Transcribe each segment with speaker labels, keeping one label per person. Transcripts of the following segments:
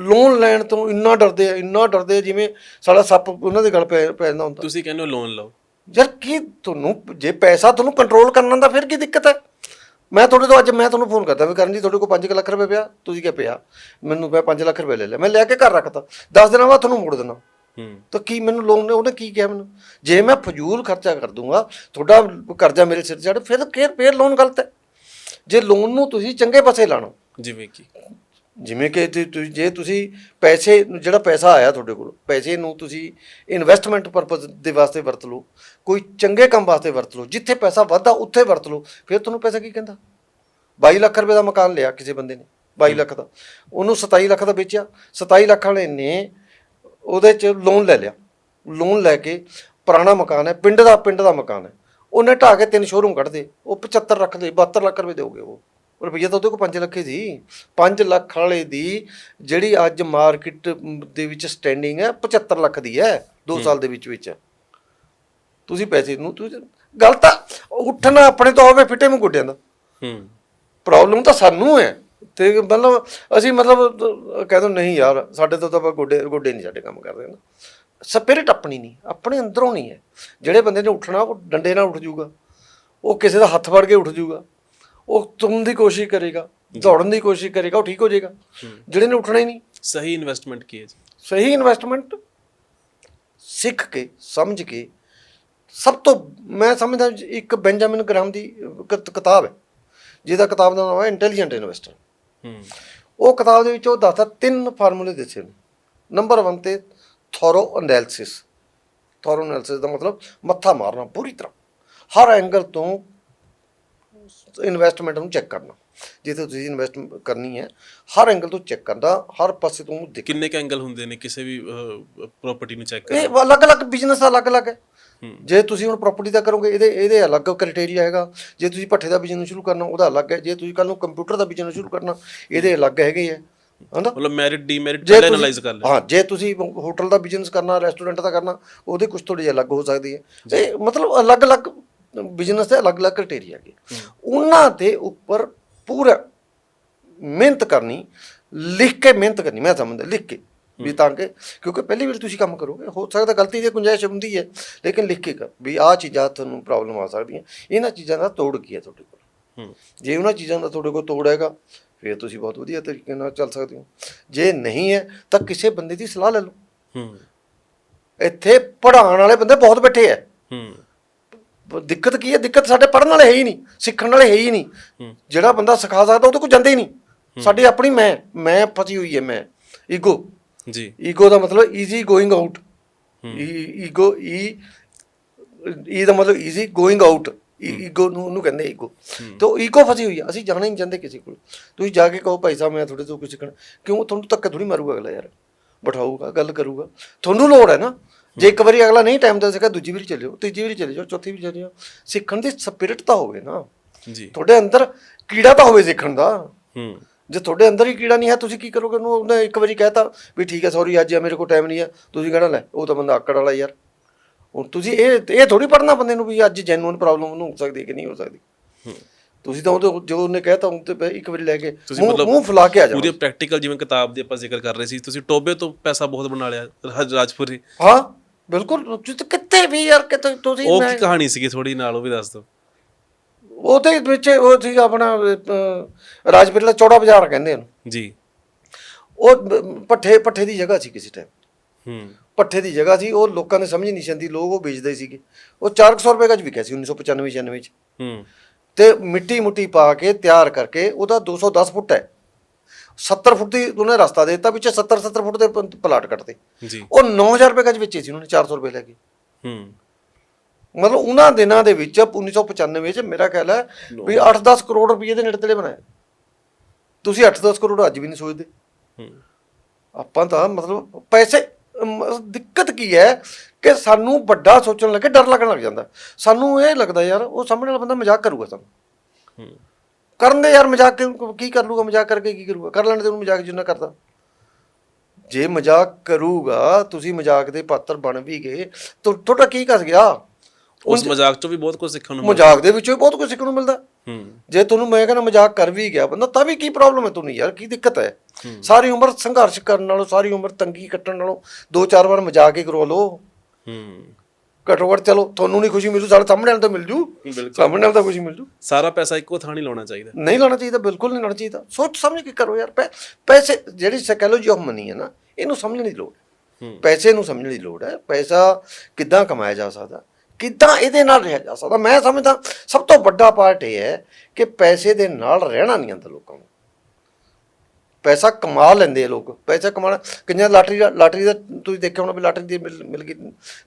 Speaker 1: Loan ਲੈਣ ਤੋਂ ਇੰਨਾ ਡਰਦੇ ਆ ਇੰਨਾ ਡਰਦੇ ਆ ਜਿਵੇਂ ਸਾਲਾ ਸੱਪ ਉਹਨਾਂ ਦੇ ਗਲ ਪੈ ਪੈਂਦਾ ਹੁੰਦਾ।
Speaker 2: ਤੁਸੀਂ ਕਹਿੰਦੇ ਹੋ ਲੋਨ ਲਓ।
Speaker 1: ਯਾਰ ਕੀ ਤੁਹਾਨੂੰ ਜੇ ਪੈਸਾ ਤੁਹਾਨੂੰ ਕੰਟਰੋਲ ਕਰਨਾ ਦਾ ਫਿਰ ਕੀ ਦਿੱਕਤ ਹੈ? ਮੈਂ ਤੁਹਾਡੇ ਤੋਂ ਅੱਜ ਮੈਂ ਤੁਹਾਨੂੰ ਫੋਨ ਕਰਦਾ ਵੀ ਕਰਨ ਜੀ ਤੁਹਾਡੇ ਕੋਲ 5 ਲੱਖ ਰੁਪਏ ਪਿਆ ਤੁਸੀਂ ਕਿਹਾ ਪਿਆ ਮੈਨੂੰ ਪਿਆ 5 ਲੱਖ ਰੁਪਏ ਲੈ ਲਿਆ ਮੈਂ ਲੈ ਕੇ ਘਰ ਰੱਖਤਾ 10 ਦਿਨਾਂ ਬਾਅਦ ਤੁਹਾਨੂੰ ਮੋੜ ਦੇਣਾ।
Speaker 2: ਹੂੰ।
Speaker 1: ਤਾਂ ਕੀ ਮੈਨੂੰ ਲੋਨ ਨੇ ਉਹਨੇ ਕੀ ਕਿਹਾ ਮੈਨੂੰ? ਜੇ ਮੈਂ ਫਜ਼ੂਲ ਖਰਚਾ ਕਰ ਦੂੰਗਾ ਤੁਹਾਡਾ ਕਰਜ਼ਾ ਮੇਰੇ ਸਿਰ ਚੜ ਫਿਰ ਫਿਰ ਫਿਰ ਲੋਨ ਗਲਤ ਹੈ। ਜੇ ਲੋਨ ਨੂੰ ਤੁਸੀਂ ਚੰਗੇ ਪਾਸੇ ਲਾਣਾ
Speaker 2: ਜਿਵੇਂ ਕਿ।
Speaker 1: ਜਿਵੇਂ ਕਿ ਤੁ- ਤੁ- ਜੇ ਤੁਸੀਂ ਪੈਸੇ ਨੂੰ- ਜਿਹੜਾ ਪੈਸਾ ਆਇਆ ਤੁਹਾਡੇ ਕੋਲ ਪੈਸੇ ਨੂੰ ਤੁਸੀਂ ਇਨਵੈਸਟਮੈਂਟ ਪਰਪਸ ਦੇ ਵਾਸਤੇ ਵਰਤ ਲਓ ਕੋਈ ਚੰਗੇ ਕੰਮ ਵਾਸਤੇ ਵਰਤ ਲਓ ਜਿੱਥੇ ਪੈਸਾ ਵੱਧਦਾ ਉੱਥੇ ਵਰਤ ਲਓ ਫਿਰ ਤੁਹਾਨੂੰ ਪੈਸਾ ਕੀ ਕਹਿੰਦਾ? 22 ਲੱਖ ਰੁਪਏ ਦਾ ਮਕਾਨ ਲਿਆ ਕਿਸੇ ਬੰਦੇ ਨੇ 22 ਲੱਖ ਦਾ ਉਹਨੂੰ 27 ਲੱਖ ਦਾ ਵੇਚਿਆ 27 ਲੱਖ ਵਾਲੇ ਨੇ ਉਹਦੇ ਚ ਲੋਨ ਲੈ ਲਿਆ ਲੋਨ ਲੈ ਕੇ ਪੁਰਾਣਾ ਮਕਾਨ ਹੈ ਪਿੰਡ ਦਾ ਪਿੰਡ ਦਾ ਮਕਾਨ ਹੈ ਉਹਨੇ ਢਾਹ ਕੇ ਤਿੰਨ ਸ਼ੋਰੂਮ ਕੱਢ ਦੇ ਉਹ 75 ਲੱਖ ਦੇ 72 ਲੱਖ ਰੁਪਏ ਦੇਓਗੇ ਉਹ। ਉਹ ਰੁਪਈਆ ਤਾਂ ਉਹਦੇ ਕੋਲ 5 ਲੱਖ ਹੀ ਸੀ। 5 ਲੱਖ ਵਾਲੇ ਦੀ ਜਿਹੜੀ ਅੱਜ ਮਾਰਕੀਟ ਦੇ ਵਿੱਚ ਸਟੈਂਡਿੰਗ ਹੈ 75 ਲੱਖ ਦੀ ਹੈ 2 ਸਾਲ ਦੇ ਵਿੱਚ ਵਿੱਚ। ਤੁਸੀਂ ਪੈਸੇ ਨੂੰ ਤੁਸੀਂ ਗਲਤ ਆ ਉੱਠਣਾ ਆਪਣੇ ਤੋਂ ਹੋਵੇ ਫਿੱਟੇ ਮੂੰਹ ਗੁੱਡਿਆਂ ਦਾ।
Speaker 2: ਹੂੰ।
Speaker 1: ਪ੍ਰੋਬਲਮ ਤਾਂ ਸਾਨੂੰ ਹੈ। ਤੇ ਮਤਲਬ ਅਸੀਂ ਮਤਲਬ ਕਹਿ ਦੋ ਨਹੀਂ ਯਾਰ ਸਾਡੇ ਤੋਂ ਤਾਂ ਆਪਾਂ ਗੋਡੇ ਗੋਡੇ ਨਹੀਂ ਸਾਡੇ ਕੰਮ ਕਰਦੇ ਨਾ ਸਪਿਰਿਟ ਆਪਣੀ ਨਹੀਂ ਆਪਣੇ ਅੰਦਰੋਂ ਨਹੀਂ ਹੈ। ਜਿਹੜੇ ਬੰਦੇ ਨੇ ਉੱਠਣਾ ਉਹ ਡੰਡੇ ਨਾਲ ਉੱਠ ਜਾਊਗਾ ਉਹ ਕਿਸੇ ਦਾ ਹੱਥ ਫੜ ਕੇ ਉੱਠ ਜਾਊਗਾ ਉਹ ਤੁਰਨ ਦੀ ਕੋਸ਼ਿਸ਼ ਕਰੇਗਾ ਦੌੜਨ ਦੀ ਕੋਸ਼ਿਸ਼ ਕਰੇਗਾ ਉਹ ਠੀਕ ਹੋ ਜਾਏਗਾ। ਜਿਹੜੇ ਨੇ ਉੱਠਣਾ ਹੀ ਨਹੀਂ।
Speaker 2: ਸਹੀ ਇਨਵੈਸਟਮੈਂਟ ਕੀ ਹੈ ਜੀ?
Speaker 1: ਸਹੀ ਇਨਵੈਸਟਮੈਂਟ ਸਿੱਖ ਕੇ ਸਮਝ ਕੇ ਸਭ ਤੋਂ ਮੈਂ ਸਮਝਦਾ ਇੱਕ ਬੈਂਜਾਮਿਨ ਗ੍ਰਾਮ ਦੀ ਕਿਤਾਬ ਹੈ। ਜਿਹਦਾ ਕਿਤਾਬ ਦਾ ਨਾਮ ਹੈ ਇੰਟੈਲੀਜੈਂਟ ਇਨਵੈਸਟਰ
Speaker 2: ਹੂੰ।
Speaker 1: ਉਹ ਕਿਤਾਬ ਦੇ ਵਿੱਚ ਉਹ ਦੱਸਦਾ ਤਿੰਨ ਫਾਰਮੂਲੇ ਦੱਸੇ ਨੇ। ਨੰਬਰ 1 ਤੇ ਥੋਰੋ ਐਨਾਲਿਸਿਸ ਥੋਰੋ ਐਨਾਲਿਸਿਸ ਦਾ ਮਤਲਬ ਮੱਥਾ ਮਾਰਨਾ ਪੂਰੀ ਤਰ੍ਹਾਂ। ਹਰ ਐਂਗਲ ਤੋਂ ਇਨਵੈਸਟਮੈਂਟ ਨੂੰ ਚੈੱਕ ਕਰਨਾ। ਜਿੱਥੇ ਤੁਸੀਂ ਇਨਵੈਸਟ ਕਰਨੀ ਹੈ ਹਰ ਐਂਗਲ ਤੋਂ ਚੈੱਕ ਕਰਨਾ ਹਰ ਪਾਸੇ ਤੋਂ ਦੇਖ
Speaker 2: ਕਿੰਨੇ ਕ ਐਂਗਲ ਹੁੰਦੇ ਨੇ? ਕਿਸੇ ਵੀ ਪ੍ਰਾਪਰਟੀ ਨੂੰ ਚੈੱਕ
Speaker 1: ਇਹ
Speaker 2: ਕਰਨ।
Speaker 1: ਅਲੱਗ-ਅਲੱਗ ਬਿਜ਼ਨਸ ਅਲੱਗ-ਅਲੱਗ ਹੈ। ਜੇ ਤੁਸੀਂ ਹੁਣ ਪ੍ਰਾਪਰਟੀ ਦਾ ਕਰੋਗੇ ਇਹਦੇ ਇਹਦੇ ਅਲੱਗ ਕ੍ਰਾਈਟੇਰੀਆ ਹੈਗਾ। ਜੇ ਤੁਸੀਂ ਭੱਠੇ ਦਾ ਬਿਜ਼ਨਸ ਸ਼ੁਰੂ ਕਰਨਾ ਉਹਦਾ ਅਲੱਗ ਹੈ। ਜੇ ਤੁਸੀਂ ਕੱਲ ਨੂੰ ਕੰਪਿਊਟਰ ਦਾ ਬਿਜ਼ਨਸ ਸ਼ੁਰੂ ਕਰਨਾ ਇਹਦੇ ਅਲੱਗ ਹੈਗੇ ਹੈ। ਹਨਾ?
Speaker 2: ਮਤਲਬ ਮੈਰਿਟ ਡੀਮੈਰਿਟ ਪਹਿਲਾਂ ਐਨਾਲਾਈਜ਼ ਕਰ ਲੈ
Speaker 1: ਹਾਂ ਜੇ ਤੁਸੀਂ ਹੋਟਲ ਦਾ ਬਿਜ਼ਨਸ ਕਰਨਾ ਰੈਸਟੋਰੈਂਟ ਦਾ ਕਰਨਾ ਉਹਦੇ ਕੁਝ ਥੋੜੀ ਜਿਹੀ ਅਲੱਗ ਹੋ ਸਕਦੀ ਹੈ। ਇਹ ਮਤਲਬ ਅਲੱਗ-ਅਲੱਗ ਬਿਜ਼ਨਸ ਦੇ ਅਲੱਗ-ਅਲੱਗ ਕ੍ਰਾਈਟੇਰੀਆ ਹੈਗੇ। ਉਹਨਾਂ ਦੇ ਉੱਪਰ ਪੂਰਾ ਮਿਹਨਤ ਕਰਨੀ ਲਿਖ ਕੇ ਮਿਹਨਤ ਕਰਨੀ ਮੈਂ ਸਮਝਦਾ ਲਿਖ ਕੇ ਵੀ ਤਾਂ ਕਿ ਕਿਉਂਕਿ ਪਹਿਲੀ ਵਾਰ ਤੁਸੀਂ ਕੰਮ ਕਰੋਗੇ ਹੋ ਸਕਦਾ ਗਲਤੀ ਦੀ ਗੁੰਜਾਇਸ਼ ਹੁੰਦੀ ਹੈ ਲੇਕਿਨ ਲਿਖ ਕੇ ਕਰ ਵੀ ਆਹ ਚੀਜ਼ਾਂ ਤੁਹਾਨੂੰ ਪ੍ਰੋਬਲਮ ਆ ਸਕਦੀਆਂ ਇਹਨਾਂ ਚੀਜ਼ਾਂ ਦਾ ਤੋੜ ਕੀ ਹੈ ਤੁਹਾਡੇ ਕੋਲ? ਜੇ ਉਹਨਾਂ ਚੀਜ਼ਾਂ ਦਾ ਤੁਹਾਡੇ ਕੋਲ ਤੋੜ ਹੈਗਾ ਫਿਰ ਤੁਸੀਂ ਬਹੁਤ ਵਧੀਆ ਤਰੀਕੇ ਨਾਲ ਚੱਲ ਸਕਦੇ ਹੋ। ਜੇ ਨਹੀਂ ਹੈ ਤਾਂ ਕਿਸੇ ਬੰਦੇ ਦੀ ਸਲਾਹ ਲੈ ਲਓ।
Speaker 2: ਹੂੰ।
Speaker 1: ਇੱਥੇ ਪੜਾਉਣ ਵਾਲੇ ਬੰਦੇ ਬਹੁਤ ਬੈਠੇ
Speaker 2: ਹੂੰ।
Speaker 1: ਬ- ਦਿੱਕਤ ਕੀ ਹੈ? ਦਿੱਕਤ ਸਾਡੇ ਪੜਨ ਵਾਲੇ ਹੈ ਹੀ ਨਹੀਂ ਸਿੱਖਣ ਵਾਲੇ ਹੈ ਹੀ ਨਹੀਂ।
Speaker 2: ਹੂੰ।
Speaker 1: ਜਿਹੜਾ ਬੰਦਾ ਸਿਖਾ ਸਕਦਾ ਉਹ ਤਾਂ ਕੋਈ ਜਾਂਦੇ ਹੀ ਨਹੀਂ। ਸਾਡੀ ਆਪਣੀ ਮੈਂ ਮੈਂ ਫਸੀ ਹੋਈ ਹੈ ਮੈਂ। ਈਗੋ
Speaker 2: ਜੀ।
Speaker 1: ਈਗੋ ਦਾ ਮਤਲਬ easy going out ego E E ਦਾ ਮਤਲਬ ਈਜ਼ੀ ਗੋਇੰਗ ਆਊਟ ਈਗੋ ਨੂੰ ਉਹਨੂੰ ਕਹਿੰਦੇ ਈਗੋ ਤੇ ਈਗੋ ਫਸੀ ਹੋਈ ਆ। ਅਸੀਂ ਜਾਣਾ ਹੀ ਨਹੀਂ ਚਾਹੁੰਦੇ ਕਿਸੇ ਕੋਲ। ਤੁਸੀਂ ਜਾ ਕੇ ਕਹੋ ਭਾਈ ਸਾਹਿਬ ਮੈਂ ਤੁਹਾਡੇ ਤੋਂ ਕੁਝ ਸਿੱਖਣਾ। ਕਿਉਂ? ਤੁਹਾਨੂੰ ਧੱਕੇ ਥੋੜੀ ਮਾਰੂਗਾ ਅਗਲਾ ਯਾਰ। ਬਿਠਾਊਗਾ ਗੱਲ ਕਰੂਗਾ। ਤੁਹਾਨੂੰ ਲੋੜ ਹੈ ਨਾ। ਜੇ ਇੱਕ ਵਾਰੀ ਅਗਲਾ ਨਹੀਂ ਟਾਈਮ ਦੇ ਸਕਾ ਦੂਜੀ ਵਾਰੀ ਚੱਲਿਓ ਤੀਜੀ ਵਾਰੀ ਚਲੇ ਜਾਓ ਚੌਥੀ ਵਾਰੀ ਚਲੇ ਜਾਓ ਸਿੱਖਣ ਦੀ ਸਪਿਰਿਟ ਤਾਂ ਹੋਵੇ ਨਾ।
Speaker 2: ਜੀ।
Speaker 1: ਤੁਹਾਡੇ ਅੰਦਰ ਕੀੜਾ ਤਾਂ ਹੋਵੇ ਸਿੱਖਣ ਦਾ।
Speaker 2: ਹੂੰ।
Speaker 1: ਜੇ ਤੁਹਾਡੇ ਅੰਦਰ ਹੀ ਕੀੜਾ ਨਹੀਂ ਹੈ ਤੁਸੀਂ ਕੀ ਕਰੋਗੇ? ਉਹਨੂੰ ਉਹਨੇ ਇੱਕ ਵਾਰੀ ਕਹਿਤਾ ਵੀ ਠੀਕ ਹੈ ਸੌਰੀ ਅੱਜ ਮੇਰੇ ਕੋਲ ਟਾਈਮ ਨਹੀਂ ਹੈ। ਤੁਸੀਂ ਕਹਿਣਾ ਲੈ ਉਹ ਤਾਂ ਬੰਦਾ ਆਕੜ ਵਾਲਾ ਯਾਰ। ਹੁਣ ਤੁਸੀਂ ਇਹ ਇਹ ਥੋੜੀ ਪੜਨਾ ਬੰਦੇ ਨੂੰ ਵੀ ਅੱਜ ਜੈਨੂਇਨ ਪ੍ਰੋਬਲਮ ਉਹਨੂੰ ਹੋ ਸਕਦੀ ਹੈ ਕਿ ਨਹੀਂ ਹੋ ਸਕਦੀ।
Speaker 2: ਹੂੰ।
Speaker 1: ਤੁਸੀਂ ਤਾਂ ਉਹਦੇ ਜੋ ਉਹਨੇ ਕਹਿਤਾ ਉਹ ਤੇ ਇੱਕ ਵਾਰੀ ਲੈ ਕੇ
Speaker 2: ਤੁਸੀਂ
Speaker 1: ਮੂੰਹ ਫੁਲਾ ਕੇ ਆ ਜਾਓ
Speaker 2: ਪੂਰੀ ਪ੍ਰੈਕਟੀਕਲ ਜਿਵੇਂ ਕਿਤਾਬ ਦੀ ਆਪਾਂ ਜ਼ਿਕਰ ਕਰ ਰਹੇ ਸੀ ਤੁਸੀਂ ਟੋਬੇ ਤੋਂ ਪੈਸਾ ਬਹੁਤ ਬਣਾ ਲਿਆ ਰਾਜ- ਰਾਜਪੁਰੀ।
Speaker 1: ਹਾਂ। ਬਿਲਕੁਲ ਤੁਸੀਂ ਕਿੱਥੇ ਵੀ ਯਾਰ ਕਿਤੇ ਤੁਸੀਂ
Speaker 2: ਉਹ ਕੀ ਕਹਾਣੀ ਸੀਗੀ ਥੋੜੀ ਨਾਲ ਉਹ ਵੀ ਦੱਸ ਦਿਓ।
Speaker 1: ਉਹਦੇ ਵਿੱਚ ਉਹ ਸੀ ਆਪਣਾ ਰਾਜਪੁਰੇ ਚੌੜਾ ਬਾਜ਼ਾਰ ਕਹਿੰਦੇ ਉਹਨੂੰ।
Speaker 2: ਜੀ।
Speaker 1: ਉਹ ਪੱਠੇ ਪੱਠੇ ਦੀ ਜਗ੍ਹਾ ਸੀ ਕਿਸੇ ਟਾਈਮ
Speaker 2: ਹੂੰ।
Speaker 1: ਪੱਠੇ ਦੀ ਜਗ੍ਹਾ ਸੀ ਉਹ ਲੋਕਾਂ ਨੇ ਸਮਝ ਨਹੀਂ ਸੰਦੀ ਲੋਕ ਉਹ ਵੇਚਦੇ ਸੀਗੇ। ਉਹ 400 ਰੁਪਏ ਗੱਜ ਵਿਕਿਆ ਸੀ 1995 96 ਚ।
Speaker 2: ਹੂੰ।
Speaker 1: ਤੇ ਮਿੱਟੀ ਮੁੱਟੀ ਪਾ ਕੇ ਤਿਆਰ ਕਰਕੇ ਉਹਦਾ 210 ਫੁੱਟ ਹੈ। 70 ਫੁੱਟ ਦੀ ਉਹਨੇ ਰਸਤਾ ਦੇ ਦਿੱਤਾ ਵਿੱਚ 70 70 ਫੁੱਟ ਦੇ ਪ- ਪਲਾਟ ਕੱਟਦੇ
Speaker 2: ਜੀ।
Speaker 1: ਉਹ 9000 ਰੁਪਏ ਗੱਜ ਵੇਚੇ ਸੀ ਉਹਨੇ 400 ਰੁਪਏ ਲੈ ਕੇ।
Speaker 2: ਹੂੰ।
Speaker 1: ਮਤਲਬ ਉਹਨਾਂ ਦਿਨਾਂ ਦੇ ਵਿੱਚ 1995 ਚ ਮੇਰਾ ਖਿਆਲ ਹੈ ਵੀ 8-10 ਕਰੋੜ ਰੁਪਏ ਦੇ ਨੇੜੇ ਤੇੜੇ ਬਣਾਇਆ। ਤੁਸੀਂ 8-10 ਕਰੋੜ ਅੱਜ ਵੀ ਨਹੀਂ ਸੋਚਦੇ।
Speaker 2: ਹੂੰ।
Speaker 1: ਆਪਾਂ ਤਾਂ ਮਤਲਬ ਪੈਸੇ ਅਮ, ਦਿੱਕਤ ਕੀ ਹੈ ਕਿ ਸਾਨੂੰ ਵੱਡਾ ਸੋਚਣ ਲੱਗੇ ਡਰ ਲੱਗਣ ਲੱਗ ਜਾਂਦਾ। ਸਾਨੂੰ ਇਹ ਲੱਗਦਾ ਯਾਰ ਉਹ ਸਾਹਮਣੇ ਵਾਲਾ ਬੰਦਾ ਮਜ਼ਾਕ ਕਰੂਗਾ ਸਾਨੂੰ।
Speaker 2: ਹੂੰ।
Speaker 1: ਕਰਨ ਦੇ ਯਾਰ ਮਜ਼ਾਕ ਕਿਉਂ- ਕੀ ਕਰ ਲੂਗਾ ਮਜ਼ਾਕ ਕਰਕੇ ਕੀ ਕਰੂਗਾ? ਕਰ ਲੈਣ ਦੇ ਉਹਨੂੰ ਮਜ਼ਾਕ ਜਿੰਨਾ ਕਰਦਾ। ਜੇ ਮਜ਼ਾਕ ਕਰੂਗਾ ਤੁਸੀਂ ਮਜ਼ਾਕ ਦੇ ਪਾਤਰ ਬਣ ਵੀ ਗਏ ਤਾਂ ਤੁਹਾਡਾ ਕੀ ਕਰ ਗਿਆ?
Speaker 2: ਉਸ ਮਜ਼ਾਕ ਚੋਂ ਵੀ ਬਹੁਤ ਕੁਝ ਸਿੱਖਣ ਨੂੰ ਮਿਲਿਆ
Speaker 1: ਮਜ਼ਾਕ ਦੇ ਵਿੱਚੋਂ ਹੀ ਬਹੁਤ ਕੁਝ ਸਿੱਖਣ ਨੂੰ ਮਿਲਦਾ।
Speaker 2: ਹੂੰ।
Speaker 1: ਜੇ ਤੁਹਾਨੂੰ ਮੈਂ ਕਹਿੰਦਾ ਮਜ਼ਾਕ ਕਰ ਵੀ ਗਿਆ ਬੰਦਾ ਤਾਂ ਵੀ ਕੀ ਪ੍ਰੋਬਲਮ ਹੈ ਤੁਹਾਨੂੰ ਯਾਰ? ਕੀ ਦਿੱਕਤ ਹੈ। ਸਾਰੀ ਉਮਰ ਸੰਘਰਸ਼ ਕਰਨ ਨਾਲੋਂ ਸਾਰੀ ਉਮਰ ਤੰਗੀ ਕੱਟਣ ਨਾਲੋਂ ਦੋ ਚਾਰ ਵਾਰ ਮਜ਼ਾਕ ਹੀ ਕਰਵਾ ਲਓ।
Speaker 2: ਹੂੰ।
Speaker 1: ਘੱਟੋ ਘੱਟ ਚਲੋ ਤੁਹਾਨੂੰ ਨਹੀਂ ਖੁਸ਼ੀ ਮਿਲੂ ਸਾਡੇ ਸਾਹਮਣੇ ਵਾਲੇ ਤਾਂ ਮਿਲ ਜੂ।
Speaker 2: ਬਿਲਕੁਲ।
Speaker 1: ਸਾਹਮਣੇ ਵਾਲੇ ਤਾਂ ਖੁਸ਼ੀ ਮਿਲ ਜੂ।
Speaker 2: ਸਾਰਾ ਪੈਸਾ ਇੱਕੋ ਥਾਂ ਨਹੀਂ ਲਾਉਣਾ ਚਾਹੀਦਾ।
Speaker 1: ਨਹੀਂ ਲਾਉਣਾ ਚਾਹੀਦਾ ਬਿਲਕੁਲ ਨਹੀਂ ਲਾਉਣਾ ਚਾਹੀਦਾ। ਸੋਚ ਸਮਝ ਕੇ ਕਰੋ ਯਾਰ ਪੈ- ਪੈਸੇ ਜਿਹੜੀ ਸਾਈਕੋਲੋਜੀ ਆਫ ਮਨੀ ਹੈ ਨਾ ਇਹਨੂੰ ਸਮਝਣ ਦੀ ਲੋੜ ਹੈ।
Speaker 2: ਹੂੰ।
Speaker 1: ਪੈਸੇ ਨੂੰ ਸਮਝਣ ਦੀ ਲੋੜ ਹੈ। ਪੈਸਾ ਕਿੱਦਾਂ ਕਮਾਇਆ ਜਾ ਸਕਦਾ ਕਿੱਦਾਂ ਇਹਦੇ ਨਾਲ ਰਿਹਾ ਜਾ ਸਕਦਾ। ਮੈਂ ਸਮਝਦਾ ਸਭ ਤੋਂ ਵੱਡਾ ਪਾਰਟ ਇਹ ਹੈ ਕਿ ਪੈਸੇ ਦੇ ਨਾਲ ਰਹਿਣਾ ਨਹੀਂ ਆਉਂਦਾ ਲੋਕਾਂ ਨੂੰ। ਪੈਸਾ ਕਮਾ ਲੈਂਦੇ ਆ ਲੋਕ ਪੈਸਾ ਕਮਾਣਾ ਕਿੰਨਾ ਲਾਟਰੀ ਦਾ ਲਾਟਰੀ ਦਾ ਤੁਸੀਂ ਦੇਖਿਆ ਹੋਣਾ ਵੀ ਲਾਟਰੀ ਦੀ ਮਿਲ ਮਿਲ ਗਈ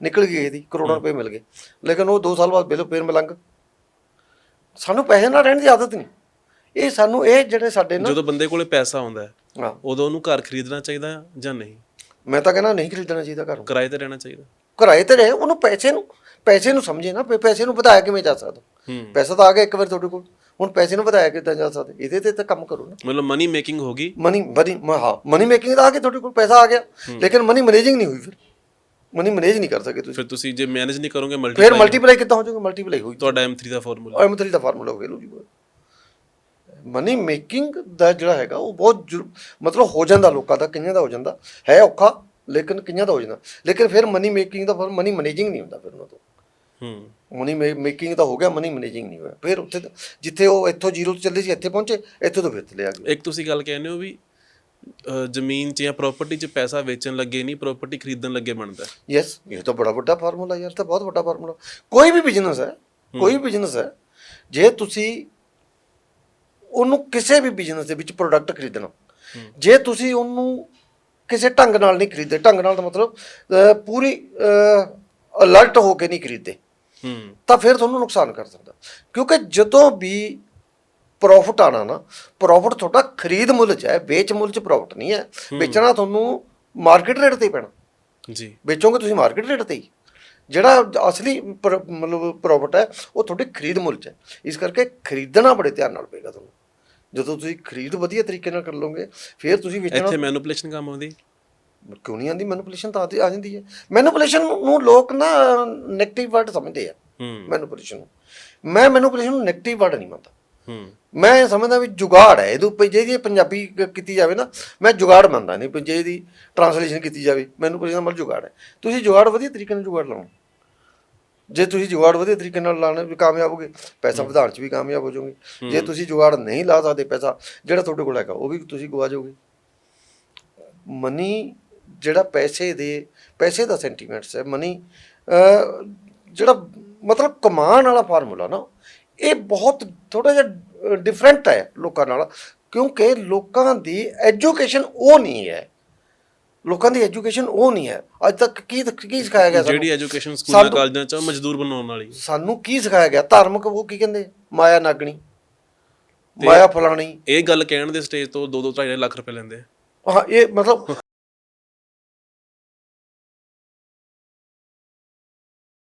Speaker 1: ਨਿਕਲ ਗਈ ਇਹਦੀ ਕਰੋੜਾਂ ਰੁਪਏ ਮਿਲ ਗਏ। ਲੇਕਿਨ ਉਹ 2 ਸਾਲ ਬਾਅਦ ਬਿਲ ਫੇਰ ਮਲੰਗ। ਸਾਨੂੰ ਪੈਸੇ ਨਾਲ ਰਹਿਣ ਦੀ ਆਦਤ ਨਹੀਂ। ਇਹ ਸਾਨੂੰ ਇਹ ਜਿਹੜੇ ਸਾਡੇ ਨਾ
Speaker 2: ਜਦੋਂ ਬੰਦੇ ਕੋਲੇ ਪੈਸਾ ਆਉਂਦਾ ਹੈ ਉਦੋਂ ਉਹਨੂੰ ਘਰ ਖਰੀਦਣਾ ਚਾਹੀਦਾ ਜਾਂ ਨਹੀਂ?
Speaker 1: ਮੈਂ ਤਾਂ ਕਹਿੰਦਾ ਨਹੀਂ ਖਰੀਦਣਾ ਚਾਹੀਦਾ ਘਰੋਂ।
Speaker 2: ਕਿਰਾਏ ਤੇ ਰਹਿਣਾ ਚਾਹੀਦਾ।
Speaker 1: ਕਿਰਾਏ ਤੇ ਰਹੇ ਉਹਨੂੰ ਪੈਸੇ ਨੂੰ ਪੈਸੇ ਨੂੰ ਸਮਝੇ ਨਾ ਪੈਸੇ ਨੂੰ ਵਧਾਇਆ ਕਿਵੇਂ ਜਾ ਸਕਦਾ? ਪੈਸਾ ਤਾਂ ਆ ਗਿਆ ਇੱਕ ਵਾਰ ਤੁਹਾਡੇ ਕੋਲ। ਹੁਣ ਪੈਸੇ ਨੂੰ ਵਧਾਇਆ ਕਿੱਦਾਂ ਜਾ ਸਕਦਾ? ਇਹਦੇ ਤੇ ਤਾਂ ਕੰਮ ਕਰੋ ਨਾ।
Speaker 2: ਮਤਲਬ ਮਨੀ ਮੇਕਿੰਗ ਹੋ ਗਈ?
Speaker 1: ਮਨੀ ਮ- ਹਾਂ ਮਨੀ ਮੇਕਿੰਗ ਦਾ ਆ ਗਿਆ ਤੁਹਾਡੇ ਕੋਲ ਪੈਸਾ ਆ ਗਿਆ। ਲੇਕਿਨ ਮਨੀ ਮੈਨੇਜਿੰਗ ਨਹੀਂ ਹੋਈ ਫਿਰ। ਮਨੀ ਮੈਨੇਜ ਨਹੀਂ ਕਰ ਸਕੇ ਤੁਸੀਂ।
Speaker 2: ਫਿਰ ਤੁਸੀਂ ਜੇ ਮੈਨੇਜ ਨਹੀਂ ਕਰੋਗੇ
Speaker 1: ਫਿਰ
Speaker 2: ਮਲਟੀਪਲਾਈ
Speaker 1: ਮਲਟੀਪਲਾਈ ਕਿੱਦਾਂ ਹੋ ਜਾਊਗਾ? ਮਲਟੀਪਲਾਈ ਹੋਈ
Speaker 2: ਤੁਹਾਡਾ M3 ਦਾ ਫਾਰਮੂਲਾ
Speaker 1: ਐਮ ਦਾ ਫਾਰਮੂਲਾ ਹੋ ਜੂਗਾ ਮਨੀ ਮੇਕਿੰਗ ਦਾ ਜਿਹੜਾ ਹੈਗਾ ਉਹ ਬਹੁਤ ਮਤਲਬ ਹੋ ਜਾਂਦਾ ਲੋਕਾਂ ਦਾ ਕਈਆਂ ਦਾ ਹੋ ਜਾਂਦਾ। ਹੈ ਔਖਾ ਲੇਕਿਨ ਕਈਆਂ ਦਾ ਹੋ ਜਾਂਦਾ। ਲੇਕਿਨ ਫਿਰ ਮਨੀ ਮੇਕਿੰਗ ਦਾ ਫਿਰ ਮਨੀ ਮੈਨੇਜਿੰਗ ਨਹੀਂ ਹੁੰਦਾ ਫਿਰ ਉਹਨਾਂ ਤੋਂ।
Speaker 2: ਹੂੰ।
Speaker 1: ਮਨੀ ਮੇਕਿੰਗ ਤਾਂ ਹੋ ਗਿਆ ਮਨੀ ਮੈਨੇਜਿੰਗ ਨਹੀਂ ਹੋਇਆ। ਫਿਰ ਉੱਥੇ ਜਿੱਥੇ ਉਹ ਇੱਥੋਂ ਜ਼ੀਰੋ ਤੋਂ ਚੱਲੇ ਸੀ ਇੱਥੇ ਪਹੁੰਚੇ ਇੱਥੋਂ ਤੋਂ ਫਿਰ ਥੱਲੇ ਆ ਗਏ
Speaker 2: ਇੱਕ ਤੁਸੀਂ ਗੱਲ ਕਹਿੰਦੇ ਹੋ ਵੀ ਜ਼ਮੀਨ 'ਚ ਜਾਂ ਪ੍ਰਾਪਰਟੀ 'ਚ ਪੈਸਾ ਵੇਚਣ ਲੱਗੇ ਨਹੀਂ ਪ੍ਰਾਪਰਟੀ ਖਰੀਦਣ ਲੱਗੇ ਬਣਦਾ।
Speaker 1: ਯੈਸ ਇਹ ਤਾਂ ਬੜਾ ਵੱਡਾ ਫਾਰਮੂਲਾ ਯਾਰ ਤਾਂ ਬਹੁਤ ਵੱਡਾ ਫਾਰਮੂਲਾ ਕੋਈ ਵੀ ਬਿਜ਼ਨਸ ਹੈ ਕੋਈ ਵੀ ਬਿਜ਼ਨਸ ਹੈ ਜੇ ਤੁਸੀਂ ਉਹਨੂੰ ਕਿਸੇ ਵੀ ਬਿਜ਼ਨਸ ਦੇ ਵਿੱਚ ਪ੍ਰੋਡਕਟ ਖਰੀਦਣਾ ਜੇ ਤੁਸੀਂ ਉਹਨੂੰ ਕਿਸੇ ਢੰਗ ਨਾਲ ਨਹੀਂ ਖਰੀਦਦੇ ਢੰਗ ਨਾਲ ਦਾ ਮਤਲਬ ਪੂਰੀ ਅਲਰਟ ਹੋ ਕੇ ਨਹੀਂ ਖਰੀਦਦੇ।
Speaker 2: ਹੂੰ
Speaker 1: ਤਾਂ ਫਿਰ ਤੁਹਾਨੂੰ ਨੁਕਸਾਨ ਕਰ ਸਕਦਾ। ਕਿਉਂਕਿ ਜਦੋਂ ਵੀ ਪ੍ਰੋਫਿਟ ਆਣਾ ਨਾ ਪ੍ਰੋਫਿਟ ਤੁਹਾਡਾ ਖਰੀਦ ਮੁੱਲ 'ਚ ਹੈ ਵੇਚ ਮੁੱਲ 'ਚ ਪ੍ਰੋਫਿਟ ਨਹੀਂ ਹੈ। ਵੇਚਣਾ ਤੁਹਾਨੂੰ ਮਾਰਕੀਟ ਰੇਟ ਤੇ ਪੈਣਾ।
Speaker 2: ਜੀ।
Speaker 1: ਵੇਚੋਗੇ ਤੁਸੀਂ ਮਾਰਕੀਟ ਰੇਟ ਤੇ ਹੀ। ਜਿਹੜਾ ਅਸਲੀ ਮਤਲਬ ਪ੍ਰੋਫਿਟ ਹੈ ਉਹ ਤੁਹਾਡੀ ਖਰੀਦ ਮੁੱਲ 'ਚ ਹੈ। ਇਸ ਕਰਕੇ ਖਰੀਦਣਾ ਬੜੇ ਧਿਆਨ ਨਾਲ ਪਏਗਾ ਤੁਹਾਨੂੰ। ਜਦੋਂ ਤੁਸੀਂ ਖਰੀਦ ਵਧੀਆ ਤਰੀਕੇ ਨਾਲ ਕਰ ਲਓਗੇ ਫਿਰ ਤੁਸੀਂ ਵੇਚਣਾ
Speaker 2: ਇੱਥੇ ਮੈਨੂਪੂਲੇਸ਼ਨ ਕੰਮ ਆਉਂਦੀ?
Speaker 1: ਕਿਉਂ ਨਹੀਂ ਆਂਦੀ ਮੈਨੂਪੂਲੇਸ਼ਨ ਤਾਂ ਆਦੀ- ਆ ਜਾਂਦੀ ਹੈ। ਮੈਨੂਪੂਲੇਸ਼ਨ ਨੂੰ ਲੋਕ ਨਾ 네ਗੇਟਿਵ ਵਰਡ ਸਮਝਦੇ ਆ। ਮੈਨੂਪੂਲੇਸ਼ਨ ਨੂੰ। ਮੈਂ ਮੈਨੂਪੂਲੇਸ਼ਨ ਨੂੰ 네ਗੇਟਿਵ ਵਰਡ ਨਹੀਂ ਮੰਨਦਾ। ਮੈਂ ਇਹ ਸਮਝਦਾ ਵੀ ਜੁਗਾੜ ਹੈ। ਇਹਦੇ ਉੱਪਰ ਜੇ ਪੰਜਾਬੀ ਕੀਤੀ ਜਾਵੇ ਨਾ ਮੈਂ ਜੁਗਾੜ ਮੰਨਦਾ ਨਹੀਂ। ਜੇ ਇਹਦੀ ਟ੍ਰਾਂਸਲੇਸ਼ਨ ਕੀਤੀ ਜਾਵੇ ਮੈਨੂੰ ਕੋਈ ਮਤਲਬ ਜੁਗਾੜ ਹੈ। ਤੁਸੀਂ ਜੁਗਾੜ ਵਧੀਆ ਤਰੀਕੇ ਨਾਲ ਜੁਗਾੜ ਲਾਓ ਜੇ ਤੁਸੀਂ ਜੁਗਾੜ ਵਧੀਆ ਤਰੀਕੇ ਨਾਲ ਲਾਣੇ ਵੀ ਕਾਮਯਾਬ ਹੋਗੇ ਪੈਸਾ ਵਧਾਉਣ ਚ ਵੀ ਕਾਮਯਾਬ ਹੋ ਜਾਓਗੇ। ਜੇ ਤੁਸੀਂ ਜੁਗਾੜ ਨਹੀਂ ਲਾ ਸਕਦੇ ਪੈਸਾ ਜਿਹੜਾ ਤੁਹਾਡੇ ਕੋਲ ਹੈਗਾ ਉਹ ਵੀ ਤੁਸੀਂ ਗਵਾ ਜਾਓਗੇ। ਮਨੀ ਜਿਹੜਾ ਪੈਸੇ ਦੇ ਪੈਸੇ ਦਾ ਸੈਂਟੀਮੈਂਟਸ ਹੈ ਮਨੀ ਜਿਹੜਾ ਮਤਲਬ ਕਮਾਉਣ ਵਾਲਾ ਫਾਰਮੂਲਾ ਨਾ ਇਹ ਬਹੁਤ ਥੋੜਾ ਜਿਹਾ ਡਿਫਰੈਂਟ ਹੈ ਲੋਕਾਂ ਨਾਲ ਕਿਉਂਕਿ ਲੋਕਾਂ ਦੀ ਐਜੂਕੇਸ਼ਨ ਉਹ ਨਹੀਂ ਹੈ। ਲੋਕਾਂ ਦੀ ਐਜੂਕੇਸ਼ਨ ਉਹ ਨਹੀਂ ਹੈ। ਅੱਜ ਤੱਕ ਕੀ ਕੀ ਸਿਖਾਇਆ ਗਿਆ ਸਾਨੂੰ?
Speaker 2: ਜਿਹੜੀ ਐਜੂਕੇਸ਼ਨ ਸਕੂਲਾਂ ਕਾਲਜਾਂ 'ਚ ਮਜ਼ਦੂਰ ਬਣਾਉਣ ਵਾਲੀ
Speaker 1: ਸਾਨੂੰ ਕੀ ਸਿਖਾਇਆ ਗਿਆ? ਧਾਰਮਿਕ ਉਹ ਕੀ ਕਹਿੰਦੇ? ਮਾਇਆ ਨਾਗਣੀ ਮਾਇਆ ਫਲਾਣੀ।
Speaker 2: ਇਹ ਗੱਲ ਕਹਿਣ ਦੇ ਸਟੇਜ ਤੋਂ 2-2 2.5 ਲੱਖ ਰੁਪਏ ਲੈਂਦੇ ਆ।
Speaker 1: ਹਾਂ ਇਹ ਮਤਲਬ